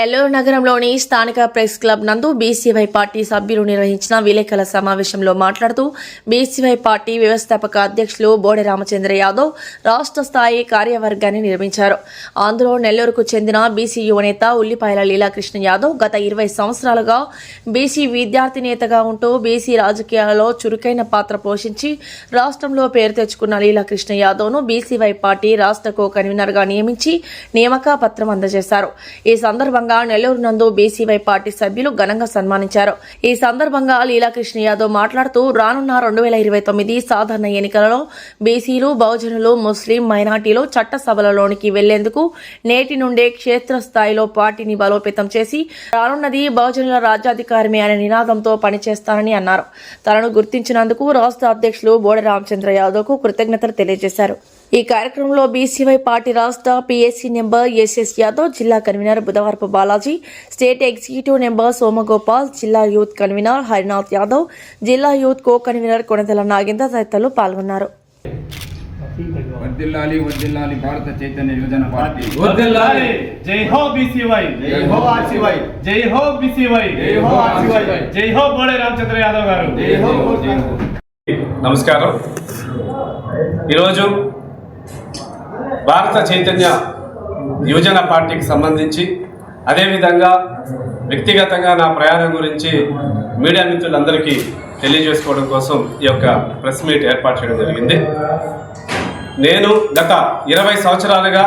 నెల్లూరు నగరంలోని స్థానిక press club నందు బీసీవై పార్టీ సభ్యులు నిర్వహించిన విలేకరుల సమావేశంలో మాట్లాడుతూ బీసీవై పార్టీ వ్యవస్థాపక అధ్యక్షులు బోడె రామచంద్ర యాదవ్ రాష్ట్ర స్థాయి కార్యవర్గాన్ని నిర్మించారు. అందులో నెల్లూరుకు చెందిన బీసీ యువనేత ఉల్లిపాయల లీలాకృష్ణ యాదవ్ గత ఇరవై సంవత్సరాలుగా బీసీ విద్యార్థి నేతగా ఉంటూ బీసీ రాజకీయాలలో చురుకైన పాత్ర పోషించి రాష్ట్రంలో పేరు తెచ్చుకున్న లీలాకృష్ణ యాదవ్ను బీసీవై పార్టీ రాష్ట్ర కో కన్వీనర్గా నియమించి నియామక పత్రం అందజేశారు. ఈ సందర్భంగా నెల్లూరు నందు బీసీవై పార్టీ సభ్యులు ఘనంగా సన్మానించారు. ఈ సందర్భంగా లీలాకృష్ణ యాదవ్ మాట్లాడుతూ రానున్న రెండు వేల ఇరవై తొమ్మిది సాధారణ ఎన్నికలలో బీసీలు బహుజనులు ముస్లిం మైనార్టీలు చట్టసభలలోనికి వెళ్ళేందుకు నేటి నుండే క్షేత్రస్థాయిలో పార్టీని బలోపేతం చేసి రానున్నది బహుజనుల రాజ్యాధికారమే అనే నినాదంతో పనిచేస్తానని అన్నారు. తనను గుర్తించినందుకు రాష్ట్ర అధ్యక్షులు బోడ రామచంద్ర యాదవ్కు కృతజ్ఞతలు తెలియజేశారు. ఈ కార్యక్రమంలో బీసీవై పార్టీ రాష్ట్ర PSC member S S Yadav జిల్లా convener Budhavarapu Balaji state executive member Somagopal జిల్లా యూత్ కన్వీనర్ హరినాథ్ యాదవ్ జిల్లా youth co convener Konathala Nagender తదితరులు పాల్గొన్నారు. వర్దిల్లాలి వర్దిల్లాలి భారత చైతన్య యువజన పార్టీ. వర్ధిల్లాలి జై హో బీసీవై. జై హో ఆర్సీవై. జై హో బీసీవై. జై హో ఆర్సీవై. జై హో బోడే రామచంద్ర యాదవ్ గారు. జై హో జై హో నమస్కారం. ఈరోజు భారత చైతన్య యువజన పార్టీకి సంబంధించి అదేవిధంగా వ్యక్తిగతంగా నా ప్రయాణం గురించి మీడియా మిత్రులందరికీ తెలియజేసుకోవడం కోసం ఈ యొక్క ప్రెస్ మీట్ ఏర్పాటు చేయడం జరిగింది. నేను గత ఇరవై సంవత్సరాలుగా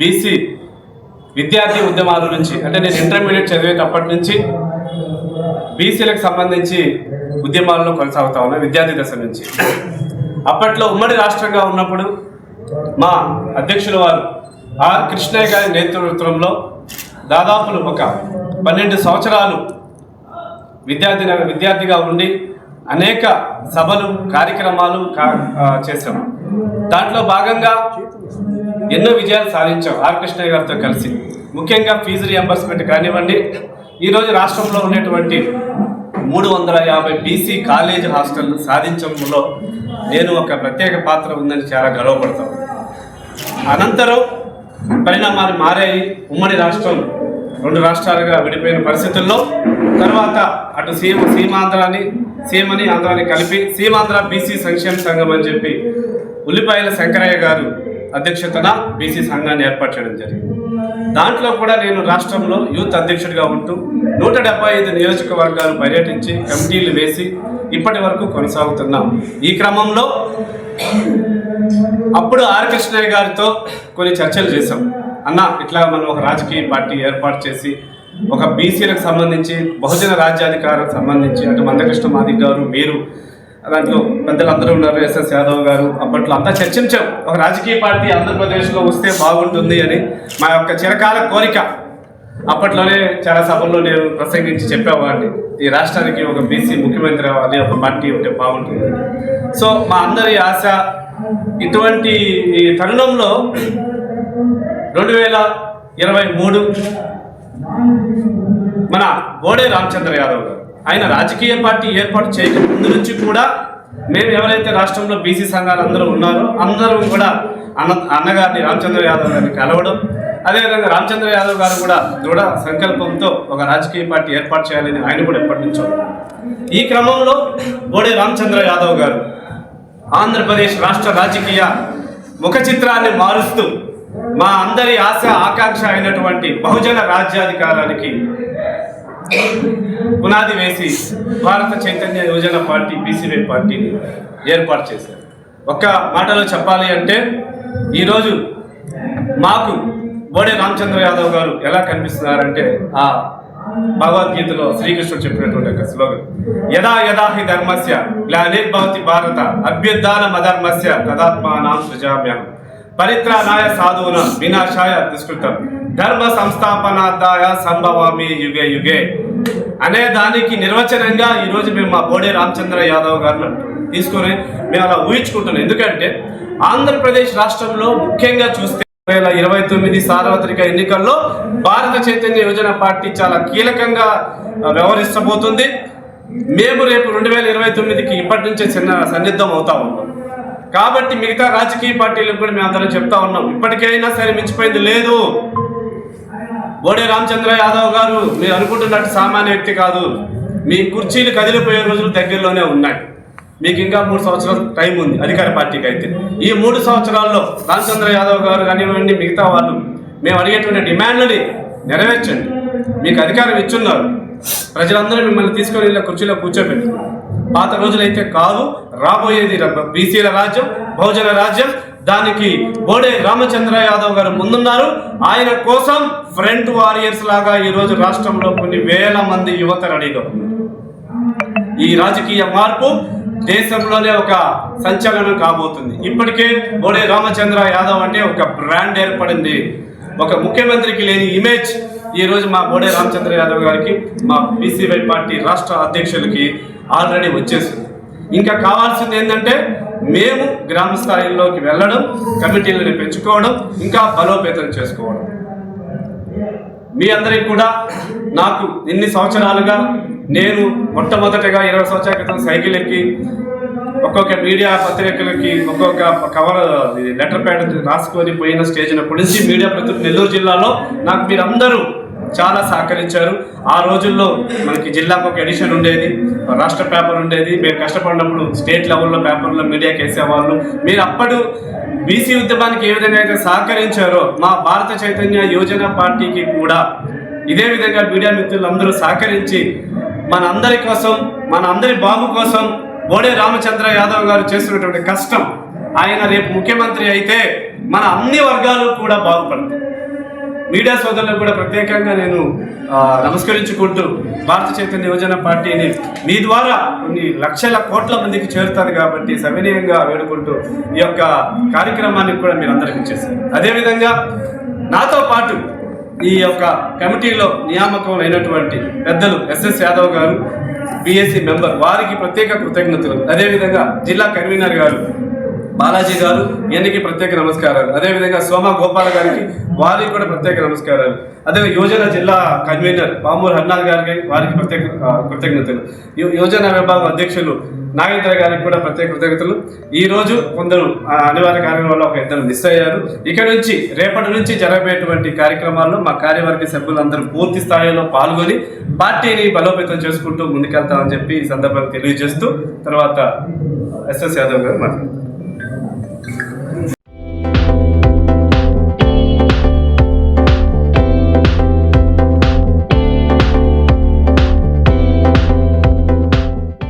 బీసీ విద్యార్థి ఉద్యమాల నుంచి అంటే నేను ఇంటర్మీడియట్ చదివేటప్పటి నుంచి బీసీలకు సంబంధించి ఉద్యమాల్లో కొనసాగుతా ఉన్నా విద్యార్థి దశ నుంచి. అప్పట్లో ఉమ్మడి రాష్ట్రంగా ఉన్నప్పుడు మా అధ్యక్షుల వారు ఆర్ కృష్ణయ్య గారి నేతృత్వంలో దాదాపు ఒక పన్నెండు సంవత్సరాలు విద్యార్థి విద్యార్థిగా ఉండి అనేక సభలు కార్యక్రమాలు కా- చేశాం. దాంట్లో భాగంగా ఎన్నో విజయాలు సాధించాం ఆర్ కృష్ణయ్య గారితో కలిసి. ముఖ్యంగా ఫీజు రియంబర్స్మెంట్ కానివ్వండి ఈరోజు రాష్ట్రంలో ఉన్నటువంటి మూడు వందల యాభై బీసీ కాలేజ్ హాస్టల్ సాధించడంలో నేను ఒక ప్రత్యేక పాత్ర ఉందని చాలా గర్వపడతాను. అనంతరం పరిణామాలు మారాయి. ఉమ్మడి రాష్ట్రం రెండు రాష్ట్రాలుగా విడిపోయిన పరిస్థితుల్లో తర్వాత అటు సీమ సీమాంధ్రాని సీమని ఆంధ్రాని కలిపి సీమాంధ్ర బీసీ సంక్షేమ సంఘం అని చెప్పి ఉల్లిపాయల శంకరయ్య గారు అధ్యక్షతన బీసీ సంఘాన్ని ఏర్పాటు చేయడం జరిగింది. దాంట్లో కూడా నేను రాష్ట్రంలో యూత్ అధ్యక్షుడిగా ఉంటూ నూట డెబ్బై ఐదు నియోజకవర్గాలు పర్యటించి కమిటీలు వేసి ఇప్పటి వరకు కొనసాగుతున్నాం. ఈ క్రమంలో అప్పుడు ఆర్ కృష్ణయ్య గారితో కొన్ని చర్చలు చేశాం. అన్న ఇట్లా మనం ఒక రాజకీయ పార్టీ ఏర్పాటు చేసి ఒక బీసీలకు సంబంధించి బహుజన రాజ్యాధికారం సంబంధించి అంటే మందకృష్ణ మాదిక్ గారు మీరు దాంట్లో పెద్దలందరూ ఉన్నారు ఎస్ఎస్ యాదవ్ గారు. అప్పట్లో అంతా చర్చించాం. ఒక రాజకీయ పార్టీ ఆంధ్రప్రదేశ్లో వస్తే బాగుంటుంది అని మా యొక్క చిరకాల కోరిక. అప్పట్లోనే చాలా సభల్లో నేను ప్రసంగించి చెప్పేవాడిని. ఈ రాష్ట్రానికి ఒక బీసీ ముఖ్యమంత్రి అవ్వాలి ఒక పార్టీ ఉంటే బాగుంటుంది. సో మా అందరి ఆశ ఇటువంటి ఈ తరుణంలో రెండు వేల ఇరవై మూడు మన బోడే రామచంద్ర యాదవ్ గారు. ఆయన రాజకీయ పార్టీ ఏర్పాటు చేయక ముందు నుంచి కూడా మేము ఎవరైతే రాష్ట్రంలో బీసీ సంఘాలు అందరూ ఉన్నారో అందరూ కూడా అన్న అన్నగారిని రామచంద్ర యాదవ్ గారిని కలవడం అదేవిధంగా రామచంద్ర యాదవ్ గారు కూడా దృఢ సంకల్పంతో ఒక రాజకీయ పార్టీ ఏర్పాటు చేయాలని ఆయన కూడా ఎప్పటి నుంచో ఈ క్రమంలో బోడే రామచంద్ర యాదవ్ గారు ఆంధ్రప్రదేశ్ రాష్ట్ర రాజకీయ ముఖ చిత్రాన్ని మారుస్తూ మా అందరి ఆశ ఆకాంక్ష అయినటువంటి బహుజన రాజ్యాధికారానికి పునాది వేసి భారత చైతన్య యువజన పార్టీ బీసీవై పార్టీని ఏర్పాటు చేశారు. ఒక్క మాటలో చెప్పాలి అంటే ఈరోజు మాకు బోడే రామచంద్ర యాదవ్ గారు ఎలా కనిపిస్తున్నారంటే ఆ భగవద్గీతలో శ్రీకృష్ణుడు చెప్పినటువంటి ఒక శ్లోకం యదా యదాహి ధర్మస్య గ్లానిర్భవతి భారత అభ్యుద్ధాన మధర్మస్య తదాత్మానాం సృజామ్యం పరిత్రాణాయ సాధువున వినాశాయ దుష్కృతం. ధర్మ సంస్థాపనార్థాయ సంభవామి యుగే యుగే. అనే దానికి నిర్వచనంగా ఈరోజు మేము మా బోడే రామచంద్ర యాదవ్ గారిని తీసుకొని మేము అలా ఊహించుకుంటున్నాం. ఎందుకంటే ఆంధ్రప్రదేశ్ రాష్ట్రంలో ముఖ్యంగా చూస్తే వేల ఇరవై తొమ్మిది సార్వత్రిక ఎన్నికల్లో భారత చైతన్య యువజన పార్టీ చాలా కీలకంగా వ్యవహరిస్తబోతుంది. మేము రేపు రెండు వేల ఇరవై తొమ్మిదికి ఇప్పటి నుంచే చిన్న సన్నిద్ధం అవుతా ఉన్నాం. కాబట్టి మిగతా రాజకీయ పార్టీలకు కూడా మేము అందరం చెప్తా ఉన్నాం. ఇప్పటికైనా సరే మించిపోయింది లేదు. బోడే రామచంద్ర యాదవ్ గారు మీరు అనుకుంటున్నట్టు సామాన్య వ్యక్తి కాదు. మీ కుర్చీలు కదిలిపోయే రోజులు దగ్గరలోనే ఉన్నాయి. మీకు ఇంకా మూడు సంవత్సరాలు టైం ఉంది అధికార పార్టీకి అయితే. ఈ మూడు సంవత్సరాల్లో రామచంద్ర యాదవ్ గారు కానివ్వండి మిగతా వాళ్ళు మేము అడిగేటువంటి డిమాండ్లని నెరవేర్చండి. మీకు అధికారం ఇచ్చున్నారు. ప్రజలందరూ మిమ్మల్ని తీసుకొని ఇలా కుర్చీలో కూర్చోబెట్టి. పాత రోజులైతే కాదు రాబోయేది బీసీల రాజ్యం బహుజన రాజ్యం. దానికి బోడే రామచంద్ర యాదవ్ గారు ముందున్నారు. ఆయన కోసం ఫ్రంట్ వారియర్స్ లాగా ఈరోజు రాష్ట్రంలో కొన్ని వేల మంది యువత రెడీగా ఈ రాజకీయ మార్పు దేశంలోనే ఒక సంచలనం కాబోతుంది. ఇప్పటికే బోడే రామచంద్ర యాదవ్ అంటే ఒక బ్రాండ్ ఏర్పడింది. ఒక ముఖ్యమంత్రికి లేని ఇమేజ్ ఈరోజు మా బోడే రామచంద్ర యాదవ్ గారికి మా బీసీవై పార్టీ రాష్ట్ర అధ్యక్షులకి ఆల్రెడీ వచ్చేసింది. ఇంకా కావాల్సింది ఏంటంటే మేము గ్రామ స్థాయిలోకి వెళ్ళడం కమిటీలను పెంచుకోవడం ఇంకా బలోపేతం చేసుకోవడం. మీ అందరికి కూడా నాకు ఎన్ని సంవత్సరాలుగా నేను మొట్టమొదటగా ఇరవై సంవత్సరాల క్రితం సైకిల్ ఎక్కి ఒక్కొక్క మీడియా పత్రికలకి ఒక్కొక్క కవర్ లెటర్ ప్యాడ్ రాసుకొని పోయిన స్టేజ్ అప్పటి నుంచి మీడియా ప్రతి నెల్లూరు జిల్లాలో నాకు మీరందరూ చాలా సహకరించారు. ఆ రోజుల్లో మనకి జిల్లాకు ఒక ఎడిషన్ ఉండేది రాష్ట్ర పేపర్ ఉండేది. మేము కష్టపడినప్పుడు స్టేట్ లెవెల్లో పేపర్లో మీడియాకి వేసేవాళ్ళు మీరు అప్పుడు బీసీ ఉద్యమానికి ఏ విధంగా అయితే సహకరించారో మా భారత చైతన్య యోజన పార్టీకి కూడా ఇదే విధంగా మీడియా మిత్రులందరూ సహకరించి మన అందరి కోసం మన అందరి బాబు కోసం బోడే రామచంద్ర యాదవ్ గారు చేస్తున్నటువంటి కష్టం. ఆయన రేపు ముఖ్యమంత్రి అయితే మన అన్ని వర్గాలు కూడా బాగుపడతాయి. మీడియా సోదరులకు కూడా ప్రత్యేకంగా నేను నమస్కరించుకుంటూ భారత చైతన్య యువజన పార్టీని మీ ద్వారా కొన్ని లక్షల కోట్ల మందికి చేరుతారు కాబట్టి సవినయంగా వేడుకుంటూ ఈ యొక్క కార్యక్రమానికి కూడా మీరు అందరికి ఇచ్చేసారు అదేవిధంగా నాతో పాటు ఈ యొక్క కమిటీలో నియామకం అయినటువంటి పెద్దలు ఎస్ఎస్ యాదవ్ గారు బిఎస్సి మెంబర్ వారికి ప్రత్యేక కృతజ్ఞతలు. అదేవిధంగా జిల్లా కన్వీనర్ గారు బాలాజీ గారు ఈయనకి ప్రత్యేక నమస్కారాలు. అదేవిధంగా సోమ గోపాల్ గారికి వారికి కూడా ప్రత్యేక నమస్కారాలు. అదే యోజన జిల్లా కన్వీనర్ పామూరు హర్నాథ్ గారికి వారికి ప్రత్యేక కృతజ్ఞతలు. యోజన విభాగం అధ్యక్షులు నాగేంద్ర గారికి కూడా ప్రత్యేక కృతజ్ఞతలు. ఈ రోజు కొందరు ఆ, అనివార్య కారణం వల్ల ఒక ఇద్దరు మిస్ అయ్యారు. ఇక నుంచి రేపటి నుంచి జరగబోయేటువంటి కార్యక్రమాల్లో మా కార్యవర్గ సభ్యులందరూ పూర్తి స్థాయిలో పాల్గొని పార్టీని బలోపేతం చేసుకుంటూ ముందుకెళ్తామని చెప్పి ఈ సందర్భంగా తెలియజేస్తూ తర్వాత ఎస్ఎస్ యాదవ్ గారు మాట్లాడారు